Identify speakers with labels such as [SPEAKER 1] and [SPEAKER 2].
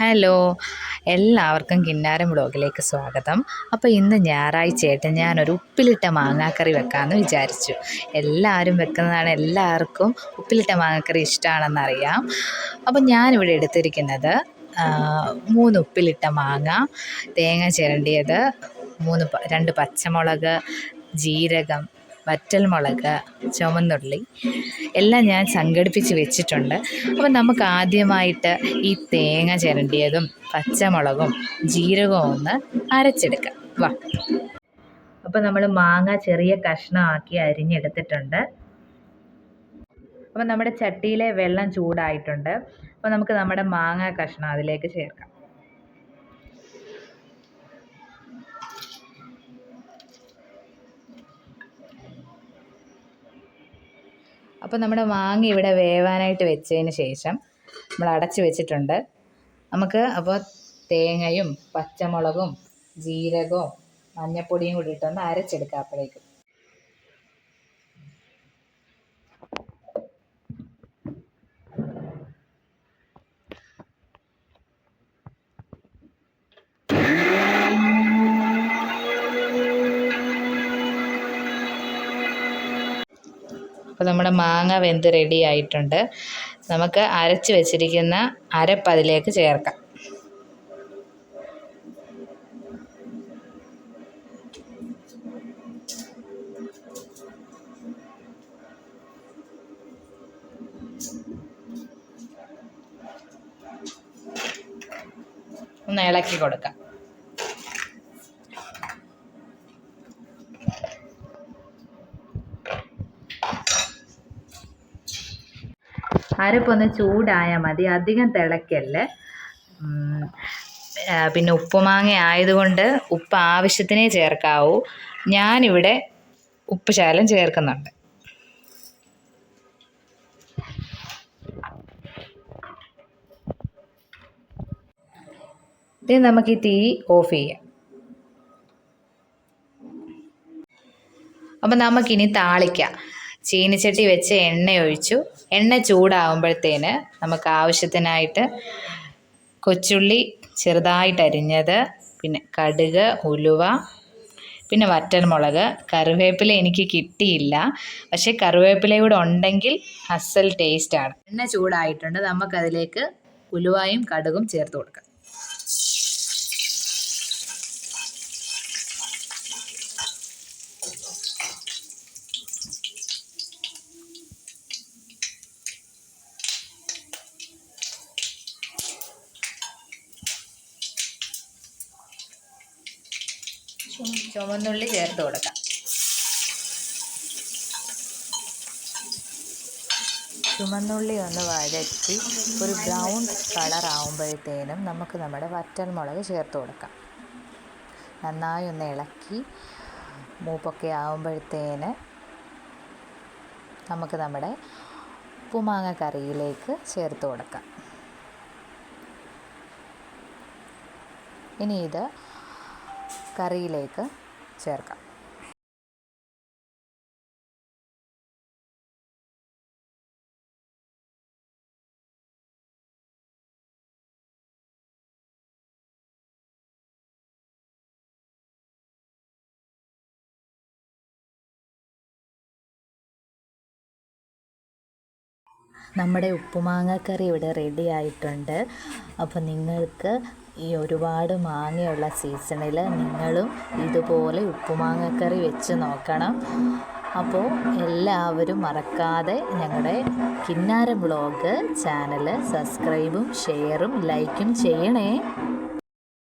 [SPEAKER 1] Hello. എല്ലാവർക്കും കിന്നാരം ബ്ലോഗിലേക്ക് സ്വാഗതം. അപ്പോൾ ഇന്ന് ഞായറാഴ്ചയായിട്ട് ഞാനൊരു ഉപ്പിലിട്ട മാങ്ങാക്കറി വെക്കാമെന്ന് വിചാരിച്ചു. എല്ലാവരും വെക്കുന്നതാണ് എല്ലാവർക്കും ഉപ്പിലിട്ട മാങ്ങാക്കറി ഇഷ്ടമാണെന്നറിയാം അപ്പോൾ ഞാനിവിടെ എടുത്തിരിക്കുന്നത് മൂന്ന് ഉപ്പിലിട്ട മാങ്ങ തേങ്ങ ചിരണ്ടിയത് മൂന്ന് രണ്ട് പച്ചമുളക് ജീരകം വറ്റൽമുളക് ചുമന്നുള്ളി എല്ലാം ഞാൻ സംഘടിപ്പിച്ച് വെച്ചിട്ടുണ്ട്. അപ്പം നമുക്ക് ആദ്യമായിട്ട് ഈ തേങ്ങ ചിരണ്ടിയതും പച്ചമുളകും ജീരകവും ഒന്ന് അരച്ചെടുക്കാം. വാ. അപ്പം നമ്മൾ മാങ്ങ ചെറിയ കഷ്ണമാക്കി അരിഞ്ഞെടുത്തിട്ടുണ്ട്. അപ്പം നമ്മുടെ ചട്ടിയിലെ വെള്ളം ചൂടായിട്ടുണ്ട്. അപ്പോൾ നമുക്ക് നമ്മുടെ മാങ്ങ കഷ്ണം അതിലേക്ക് ചേർക്കാം. അപ്പോൾ നമ്മുടെ മാങ്ങ ഇവിടെ വേവാനായിട്ട് വെച്ചതിന് ശേഷം നമ്മൾ അടച്ച് വെച്ചിട്ടുണ്ട്. നമുക്ക് അപ്പോൾ തേങ്ങയും പച്ചമുളകും ജീരകവും മഞ്ഞപ്പൊടിയും കൂടി ഇട്ടൊന്ന് അരച്ചെടുക്കാം അപ്പോഴേക്കും അപ്പോൾ നമ്മുടെ മാങ്ങ വെന്ത് റെഡി ആയിട്ടുണ്ട്. നമുക്ക് അരച്ച് വെച്ചിരിക്കുന്ന അരപ്പ് അതിലേക്ക് ചേർക്കാം. ഒന്ന് ഇളക്കി കൊടുക്കാം. അരപ്പൊന്ന് ചൂടായാൽ മതി. അധികം തിളയ്ക്കല്ലേ പിന്നെ ഉപ്പുമാങ്ങ ആയതുകൊണ്ട് ഉപ്പ് ആവശ്യത്തിനേ ചേർക്കാവൂ. ഞാനിവിടെ ഉപ്പ് ശകലം ചേർക്കുന്നുണ്ട്. ഇനി നമുക്ക് ഈ തീ ഓഫ് ചെയ്യാം. അപ്പം നമുക്കിനി താളിക്കാം. ചീനിച്ചട്ടി വെച്ച് എണ്ണ ഒഴിച്ചു എണ്ണ ചൂടാവുമ്പോഴത്തേന് നമുക്ക് ആവശ്യത്തിനായിട്ട് കൊച്ചുള്ളി ചെറുതായിട്ട് അരിഞ്ഞത് പിന്നെ കടുക് ഉലുവ പിന്നെ വറ്റൽമുളക്. കറിവേപ്പില എനിക്ക് കിട്ടിയില്ല. പക്ഷേ കറിവേപ്പില കൂടെ ഉണ്ടെങ്കിൽ അസൽ ടേസ്റ്റാണ് എണ്ണ ചൂടായിട്ടുണ്ട്. നമുക്കതിലേക്ക് ഉലുവായും കടുകും ചേർത്ത് കൊടുക്കാം. ചുവന്നുള്ളി ചേർത്ത് കൊടുക്കാം. ചുമന്നുള്ളി ഒന്ന് വഴറ്റി ഒരു ബ്രൗൺ കളർ ആവുമ്പോഴത്തേനും നമുക്ക് നമ്മുടെ വറ്റൽമുളക് ചേർത്ത് കൊടുക്കാം. നന്നായി ഒന്ന് ഇളക്കി മൂപ്പൊക്കെ ആവുമ്പോഴത്തേന് നമുക്ക് നമ്മുടെ ഉപ്പുമാങ്ങ കറിയിലേക്ക് ചേർത്ത് കൊടുക്കാം. ഇനി ഇത് കറിയിലേക്ക് ചേർക്കാം. നമ്മുടെ ഉപ്പുമാങ്ങക്കറി ഇവിടെ റെഡി ആയിട്ടുണ്ട്. അപ്പോൾ നിങ്ങൾക്ക് ഈ ഒരുപാട് മാങ്ങയുള്ള സീസണിൽ നിങ്ങളും ഇതുപോലെ ഉപ്പുമാങ്ങക്കറി വെച്ച് നോക്കണം. അപ്പോൾ എല്ലാവരും മറക്കാതെ ഞങ്ങളുടെ കിന്നാര ബ്ലോഗ് ചാനൽ സബ്സ്ക്രൈബും ഷെയറും ലൈക്കും ചെയ്യണേ.